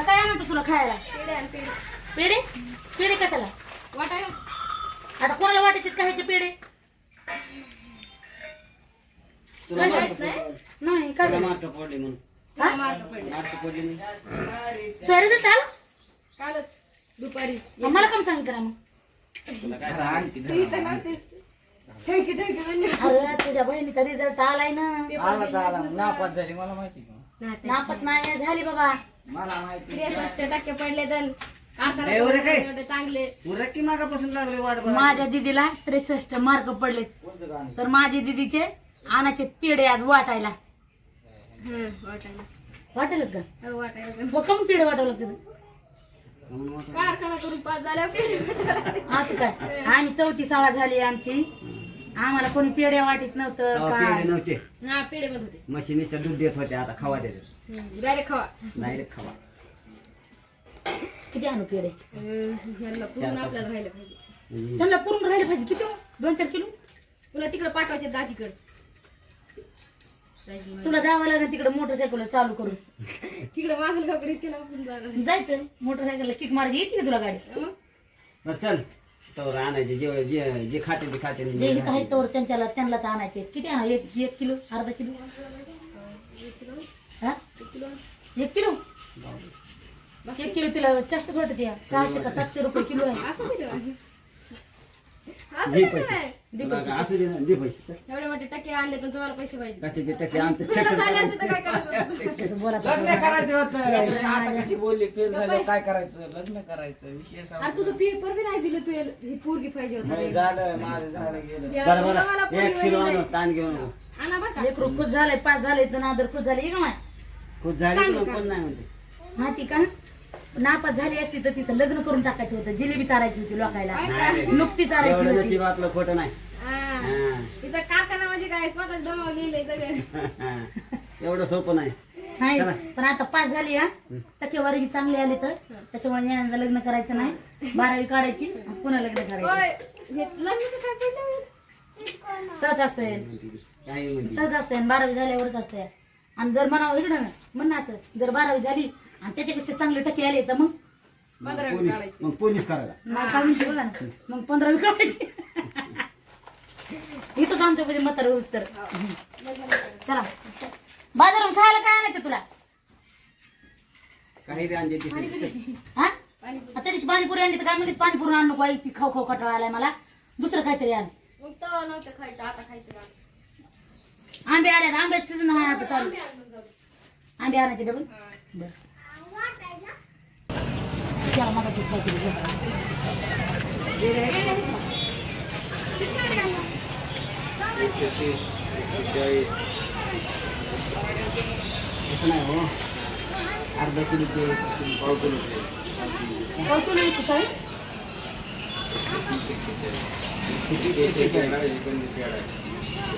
आता काय आणायचं तुला खायला? पेढे पेढे. कशाला? वाटायला आता कोणाला वाटायचे खायचे पेढे? तुला काय मार्क नाही? पडले. नाही काय तुला झालं? मार्क पडले म्हणून. तुला मार्क पडले मार्क पडले नाही. तुझा रिझल्ट आला? कालच दुपारी. मला कम सांगितलं ना मग. तुला काय सांगितलं? तू इथं नव्हतीस. थँक्यू थँक्यू धन्यवाद. अरे तुझ्या बहिणीचा रिझल्ट आलाय ना. आला तर आला. नापास झाली मला माहिती का नापास. नाही झाली बाबा. मला माहिती त्रेसष्ट टक्के पडले तर लय एवढे काय? एवढे चांगले. उरक की मागापासून लागले वाट बघायला. माझ्या दिदीला त्रेसष्ट मार्क पडले कोणतं गाणं तर माझे दिदीचे आणाचे पेढे आज वाटायला. हं, वाटायला. वाटेलच का? हो, वाटायला मग कमी पेढे वाटावं लागतं म्हणून मग कारखाना करून पास झाल्यावर पेढे वाटायला. असं काय? आम्ही चौथी शाळा झाली आमची. आम्हाला कोणी पेढ्या वाटीत नव्हतं तेव्हा काय? पेढे नव्हते हा पेढे बंद होते मशीनीचं दूध देत होते आता खवा देत डायरेक्ट खावा. डायरेक्ट खवा. किती आणू पेढे ह्यांना पूर्ण आपल्याला राहिलं पाहिजे. त्यांना पुरून राहिले पाहिजे. किती हो? दोन चार किलो? पुन्हा तिकडे पाठवायचे दाजीकडे. तुला जावं लागेल तिकडे मोटरसायकल चालू करून. तिकडे माझं गावकडे जाणार जायचं. मोटरसायकलला किक मारायची. येते का तुला गाडी? बरं चल. तर आणायचे. जे जे जे खाते ते खाते. जे इथं आहे तोवर त्यांच्याला त्यांनाच आणायचे. किती आणा? एक एक किलो? अर्धा किलो? हा? एक किलो? एक किलो तिला जास्तच वाटत या सहाशे का सातशे रुपये किलो आहे. दे पैसे. असू दे ना दे पैसे. एवढे मोठे टक्के आणले तर तुम्हाला पैसे पाहिजे. कशाचे टक्के आमचे तुला टक्के झाले असते तर काय करायचं? कसं बोलत लग्न करायचं होतं. आता कशी बोलली फेल झालं काय करायचं? लग्न करायचं विषय अरे तुझं पेपर बी नाही दिलं तू ही पोरगी पाहिजे होती. नाही झालं माझं झालं गेलं. या बरं तुम्हाला बरं एक किलो आणू. ताण घेऊन आणू. आणा बरं का? लेकरू खुश झालंय पास झालंय तर नादर खुश झाले. का माय. खूप झाली पण पण नाही म्हणते. हा ती का? नापास झाली असती तर तिचं लग्न करून टाकायचं होतं. जिलेबी चारायची होती लोकायला. नाही. नुकती चारायची एवढं होती. खोटं नाही. हा. इथं कारखाना म्हणजे काय? स्वतः जमा लिहिलंय सगळं. एवढं सोपं नाही. नाही. पण आता पास झाली हा. टक्केवारी बी चांगली आली तर. त्याच्यामुळे यांना लग्न करायचं नाही. बारावी काढायची आणि पुन्हा लग्न करायचं. होय. हे लग्नाचं काय तच असतंय. काही म्हणजे तच असतंय आणि बारावी झाल्यावरच असतंय. आणि जर म्हणावं इकडं ना म्हण ना असं जर बारावी झाली आणि त्याच्यापेक्षा चांगले टक्के आले तर मग? पंधरावी पोलीस काढायची. मग पोलीस करायला. नाही का म्हणते बघा ना. मग पंधरावी काढायची. इथंच आमच्या मध्ये म्हातारा होऊस तर. चला. बाजारून खायला काय आणायचं तुला? काही बी हा? आता त्याची पाणीपुरी आणली तर काय म्हणते पाणीपुरी आणू नको आई ती खाऊ खाऊ कटाळा आलाय मला. दुसरं काहीतरी आण. मग तेव्हा नव्हतं खायचं आता खायचं का? आंबे आले आंब्याचं सीझन आहे आता चालू आंबे आणायचे डबल बर त्याला मग तीच काहीतरी घे. तसं नाही हो अर्धा किलोचे पाव किलोचे पाव किलो एकशे चाळीस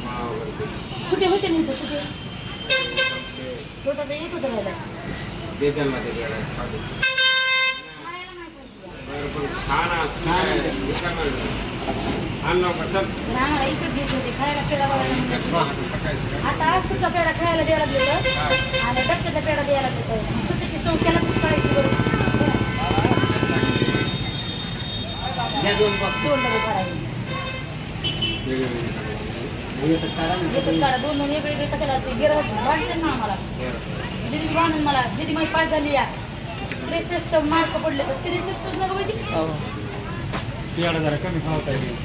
सुटे होते नाही तर सुटे. छोटा तर एक होतं राहिला तर आम्हाला इकत देत होते खायला पेढा बघायला आता आज सुद्धा पेढा खायला द्यायला गेलं. आणि डक्क्याचा पेढा द्यायला लागतो सुट्टीची चौक्याला काढायची बरोबर दोन डबे एकच काढा ना एकच काढा दोन दोन वेगळे वेगळे कशाला ते बांधते ना आम्हाला. दिदी बांधून मला. दिदी माझी पास झाली या. त्रेसष्ट मार्क पडले तर त्रेसष्टच नका पाहिजे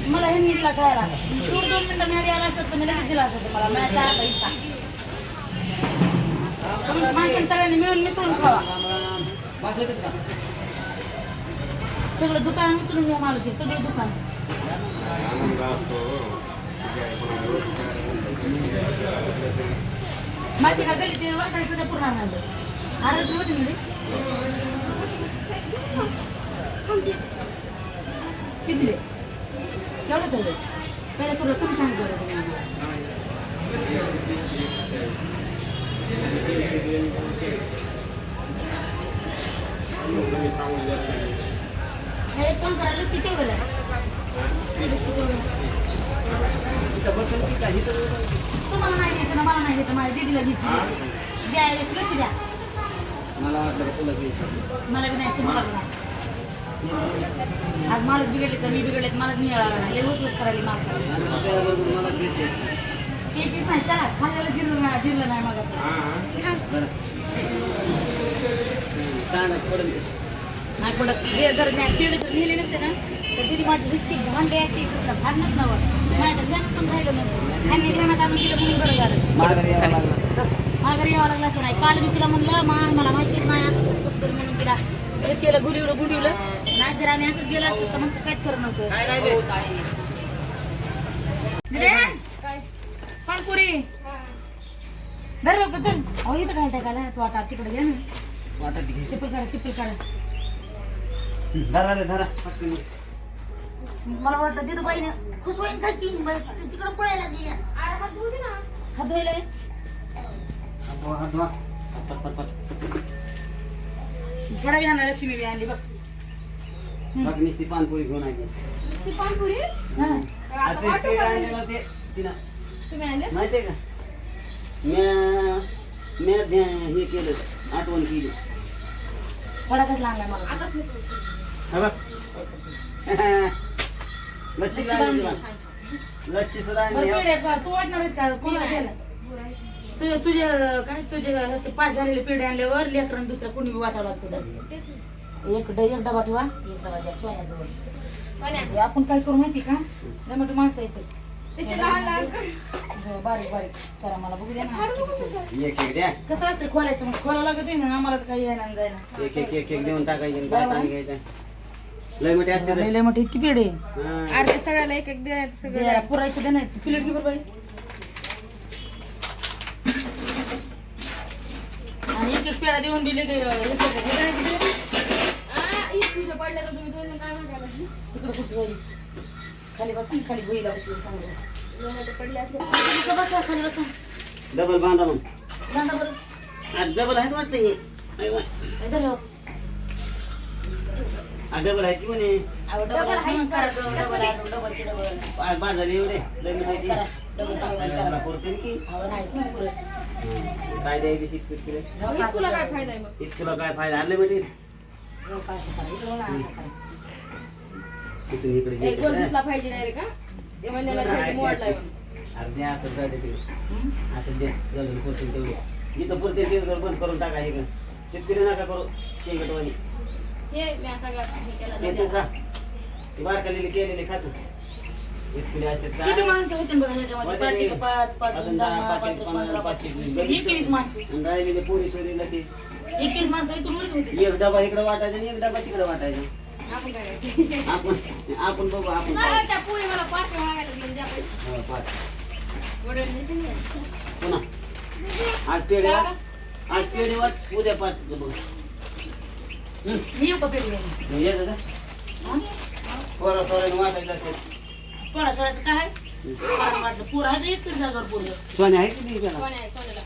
मला हे मिळला खायला दूर दोन मिनिटं नाही आला तर मी लगेच दिला असतं मला. माणसाने सगळ्यांनी मिळून मिसळून खावा. राम राम का सगळं दुकान उचलून घ्या मालकी सगळं दुकान. माझी का गली ते वाटायचं त्या पूर्ण आणलं आरोग्य होती म्हणजे? किती दिले केवढं चालू पहिल्या सगळं कमी सांगितलं होतं तुम्ही आम्हाला. हे? एक काम करा लस्सी की काही तर तुम्हाला नाही घ्यायचं ना मला नाही घ्यायचं माझ्या दीदीला घ्यायची. द्या एक लस्सी द्या. मला वाटलं का तुला घ्यायचं. मला बी नाही तुम्हाला बी नाही. आज मालक बिघडले तर मी बिघडले मला मिळाला नाही वसवस करायला मालक मला घ्यायचं केजीच नाही चला खाल्ल्याला जिरलं नाही जिरलं नाही मग नाही पडत. जर मी लिहिले नसते ना तर दिदी माझी इतकी भांडे अशी भांडणच नवं नाही तर ध्यानात पण राहिलं नव्हतं त्यांनी ध्यानात आणून दिलं म्हणून बरं झालं. माघारी यावं लागलं. माघारी यावं लागलं असं नाही. काल मी तिला म्हणलं मा मला माहितीच नाही असं कसं कसं कर म्हणून तिला हे केलं गुडिवलं गुडिवलं. नाही जर आम्ही असंच गेलो असतो तर मग काहीच करू नव्हतं काय राहिले? पाणपुरी धर लोक चल. अहो इथं काय टाकायला तू आता तिकडे घ्या ना. वाटत घे चिपल काढा चिपल काढा धरा रे धरा. पटकन. ये. मला वाटतं तिथं बाईने खुश होईन काय की तिकडं पळायला लागली हात धुवायला. थोडा बी आणला लक्ष्मी बी आणली बघ. घेऊन आली. ती पानपुरी? हा. असं ते तुम्ही आणले? माहितीये का? म्या म्या ध्या- हे केलं आठवण केली. थोडा कसला आणला मला. आता हा बघ. लस्सी बांधली. तुला. लस्सी सुद्धा आणली बरं. पेढे का- तू वाटणारच का? कोणाला गेला तुझे तुझे काय तुझे ह्याचे पाच झालेले पेढे आणल्यावर लेकरांना दुसऱ्या कोणी बी वाटावं लागतं तसं? एक ड- एक डबा ठेवा. एक डबा द्या सोन्याजवळ. सोन्या. आपण काय करू माहिती का? मोठी माणसं येते त्याचे लहान लहान बारीक बारीक. करा मला बघू द्या ना. एक एक द्या. कसं असतं खोलायचं? मग खोलावं लागत आहे ना आम्हाला तर काही येणार जायला. एक एक एक एक देऊन टाकायचे आणि काय पाणी घ्यायचं. लय मोठे असते ते. लय मोठी इतकी पेढे हा. अर्ध्या सगळ्याला एक एक द्या सगळं जरा पुरायचं दे नाही प्लेट घे बरं बाई आणि एक एक पेढा देऊन दिले. आ, पडल्या तर तुम्ही दोन काय खाली बसा ना, खाली भुईला बसली चांगलं बसा. खाली बसा डबल बांधा मग बांधा बरं आज डबल आहे वाटतं हे वा. हो. डबल आहे की म्हणे डबल आहे, हं, करा डबल, डबल आहे, डबलची डबल. आज बाजार एवढे लग्न माहिती की. हं. काय द्यायची तुला. काय फायदा आहे मग इतकं काय फायदा आणलं. इकडं बघा, असं करा. इथून इकडे एक गोल घे. दिसला पाहिजे डायरेक्ट का ते म्हणलेला त्याची मोडलाय मग अरे द्या असं जाऊ दे हं? असं द्या जवळ पुरते तेवढे इथं पुरते बंद करून टाका इकडं तिकडे नका करू शेंगटवाणी हे मी सगळं हे केलं ते तू खा. ते बारकालेले केलेले खा तू. इतकुले असतात किती का माणसं होते बघा ह्याच्यामध्ये? पाच एक पाच, पाच दोन अजून दहा, दहा, पाच पाच एक एक पंधरा, पंधरा, पाच पाच. एक एक वीस. वीस. एकवीस माणसं. आणि राहिलेले पोरी सोरीला ते. एकवीस माणसं इथून वरच होती. एक डबा इकडे वाटायचा आणि एक डबा तिकडे वाटायचा. आपण काय करायचं? आपण आपण बघू आपण काय. लालाच्या पुरी मला पार्टी मागायला लागली द्या पैसे हो, पाच. वडील देते ना. पुन्हा. आज पेढे वाट आज पेढे वाट उद्या पाच. बघ. मी येऊ का पेटी घ्यायला? येतं? पोरा पोराने वाटायचं असते पोळा सोळाचं काय आहे? मला वाटलं पोरं आहे तर एकच जागेवर पोरं. सोने आहे की नाही त्याला सोन्या आहे, सोन्याला.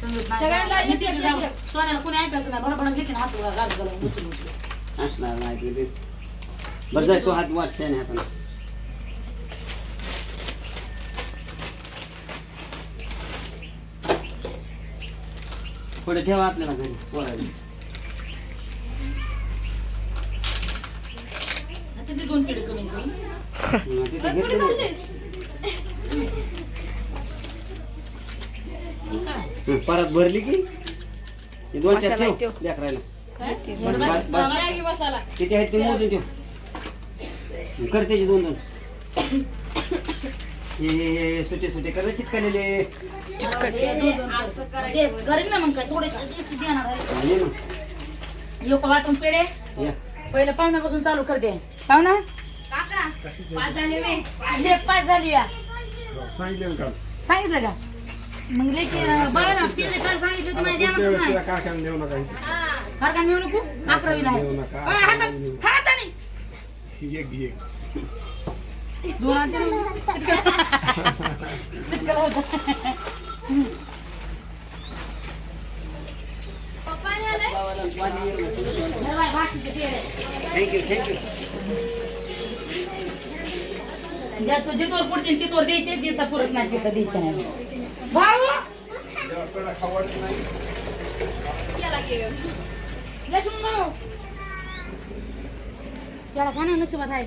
समजत नाही. सगळ्यांना मी एक- तिथे एक- जाऊ. एक. सोन्याला कोणी ऐकायचं नाही बडबड घेते ना हात घालत घालून उचलून उचलून. असणार नाही ते बरं जाय तो हात वाट शेणे हाताने पुढे ठेवा आपल्याला घरी पोळायला दोन कमी परत भरली की? हे दोन चार ठेव लेकरायला किती आहेत ते मोजून ठेव. कर त्याचे दोन दोन. हे सुटे सुटे कर चिटकलेले. घरी ना मग काय थोडे वाटून या. पहिलं पाहुण्यापासून चालू करते. पाहुणा? काका पाच झाले वे ले पाच झाली या. सांगितलं का? मग लेकी बघा ना पिढे काल सांगितलं तुम्ही ध्यानातच नाही हा. नेऊ नको? अकरावीला आहे. अय, हातात- हाताने दोन आठ चिटकला चिटकला होता. ज्या तू जिथवर पुढतील तिथवर द्यायचे जिथं पुरत नाही तिथं द्यायचे नाही. भाऊ! पेढा खा ना नशिबात आहे.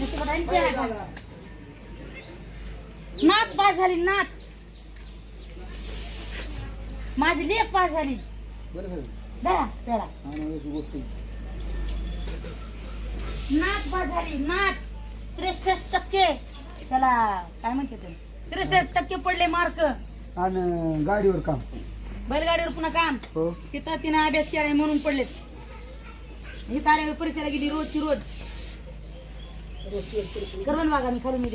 नशिबात आहे ना पेढा खा नात पास झाली नात. माझी लेख पास झाली. पेढा नात पास झाली नात. त्रेसष्ट टक्के. त्याला काय म्हणते ते? त्रेसष्ट टक्के पडले मार्क आणि गाडीवर काम. बैलगाडीवर पुन्हा काम. हो. तिथं तिनं अभ्यास केलाय म्हणून पडलेत. ही कार्यावर परीक्षेला गेली रोजची रोज. करवण बागा मी येते.